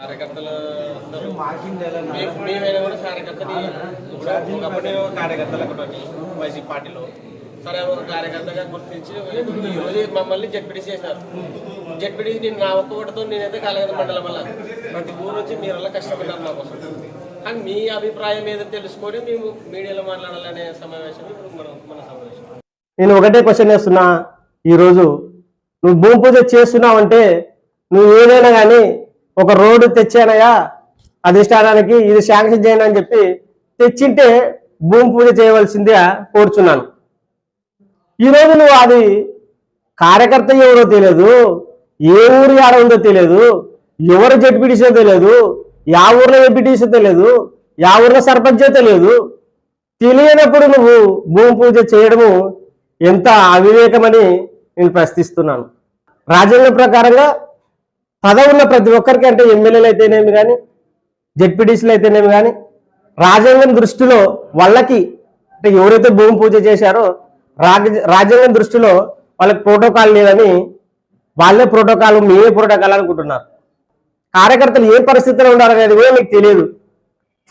కార్యకర్తలు మేమైనా కూడా కార్యకర్తని ఇప్పుడు ఒకప్పుడు నేను కార్యకర్తలు ఒకటి వైసీపీ పార్టీలో. సరే ఒక కార్యకర్తగా గుర్తించి ఈ రోజు మమ్మల్ని జడ్పీటీ చేసినారు. జడ్పీటీ నేను నా ఒక్క ఓటుతో నేనైతే కాలేగద మండలం వల్ల ప్రతి ఊరు వచ్చి మీరు అలా కష్టపడ్డారు మా కోసం. కానీ మీ అభిప్రాయం ఏదో తెలుసుకొని మేము మీడియాలో మాట్లాడాలనే సమావేశం ఇప్పుడు మనం మన సమావేశం. నేను ఒకటే క్వశ్చన్ వేస్తున్నా ఈరోజు నువ్వు భూమి పూజ చేస్తున్నావంటే నువ్వు ఏదైనా కానీ ఒక రోడ్డు తెచ్చానయ్యా అధిష్టానానికి ఇది శాంక్షన్ చేయను అని చెప్పి తెచ్చింటే భూమి పూజ చేయవలసిందే కోరుచున్నాను. ఈరోజు నువ్వు అది కార్యకర్త ఎవరో తెలియదు ఏ ఊరు ఆడ ఉందో తెలియదు ఎవరు జడ్పీటీసో తెలియదు యా ఊర్లో ఎంపీటీసో తెలియదు యా ఊర్లో సర్పంచో తెలియదు. తెలియనప్పుడు నువ్వు భూమి పూజ చేయడము ఎంత అవివేకమని నేను ప్రశ్నిస్తున్నాను. రాజ్యాంగ ప్రకారంగా పదవున్న ప్రతి ఒక్కరికి అంటే ఎమ్మెల్యేలు అయితేనేమి కానీ జడ్పీడీసీలు అయితేనేమి కానీ రాజ్యాంగం దృష్టిలో వాళ్ళకి అంటే ఎవరైతే భూమి పూజ చేశారో రాజ రాజ్యాంగం దృష్టిలో వాళ్ళకి ప్రోటోకాల్ లేదని వాళ్ళే ప్రోటోకాల్ మేమే ప్రోటోకాల్ అనుకుంటున్నారు. కార్యకర్తలు ఏ పరిస్థితిలో ఉండాలనేది కూడా నీకు తెలియదు.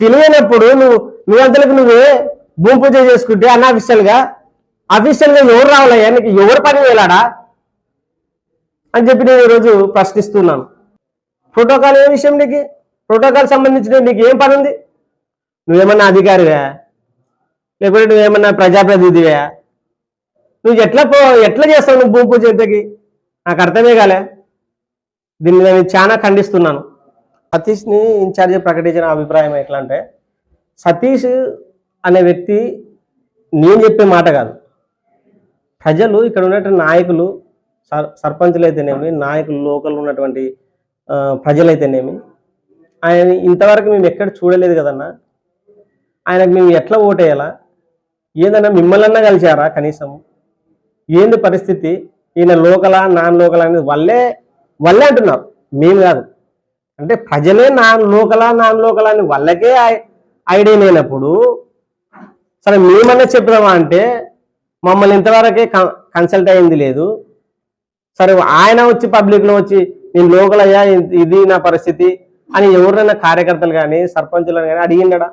తెలియనప్పుడు నువ్వు నువ్వంతలకు నువ్వే భూమి పూజ చేసుకుంటే అన్అఫిషియల్ అఫీషియల్గా అఫీషియల్గా ఎవరు రావాలయ్యా? నీకు ఎవరు పని వెళ్ళాడా అని చెప్పి నేను ఈరోజు ప్రశ్నిస్తున్నాను. ప్రోటోకాల్ ఏ విషయం నీకు? ప్రోటోకాల్ సంబంధించిన నీకు ఏం పని ఉంది? నువ్వేమన్నా అధికారివా? లేకపోతే నువ్వేమన్నా ప్రజాప్రతినిధివా? నువ్వు ఎట్లా పో ఎట్లా చేస్తావు నువ్వు భూమి పూజ ఎంతకి నాకు అర్థమే కాలే. దీన్ని నేను చాలా ఖండిస్తున్నాను. సతీష్ని ఇన్ఛార్జ్ ప్రకటించిన అభిప్రాయం ఎట్లా అంటే సతీష్ అనే వ్యక్తి నేను చెప్పే మాట కాదు. ప్రజలు ఇక్కడ ఉన్నటువంటి నాయకులు సర్ సర్పంచులు అయితేనేమి నాయకులు లోకల్ ఉన్నటువంటి ప్రజలైతేనేమి ఆయన ఇంతవరకు మేము ఎక్కడ చూడలేదు కదన్నా. ఆయనకు మేము ఎట్లా ఓటేయాలా? ఏదన్నా మిమ్మల్నన్నా కలిశారా కనీసం? ఏంది పరిస్థితి? ఈయన లోకలా నాన్ లోకలా అనేది వాళ్ళే వాళ్ళే అంటున్నారు. మేము కాదు. అంటే ప్రజలే నాన్ లోకలా నాన్ లోకలా అని వాళ్ళకే ఐడియా లేనప్పుడు సరే మేమన్నా చెప్పినామా అంటే మమ్మల్ని ఇంతవరకే కన్- కన్సల్ట్ అయింది లేదు. సరే ఆయన వచ్చి పబ్లిక్లో వచ్చి నేను లోకల్ అయ్యా ఇది నా పరిస్థితి అని ఎవరైనా కార్యకర్తలు కానీ సర్పంచులను కానీ అడిగిండడా?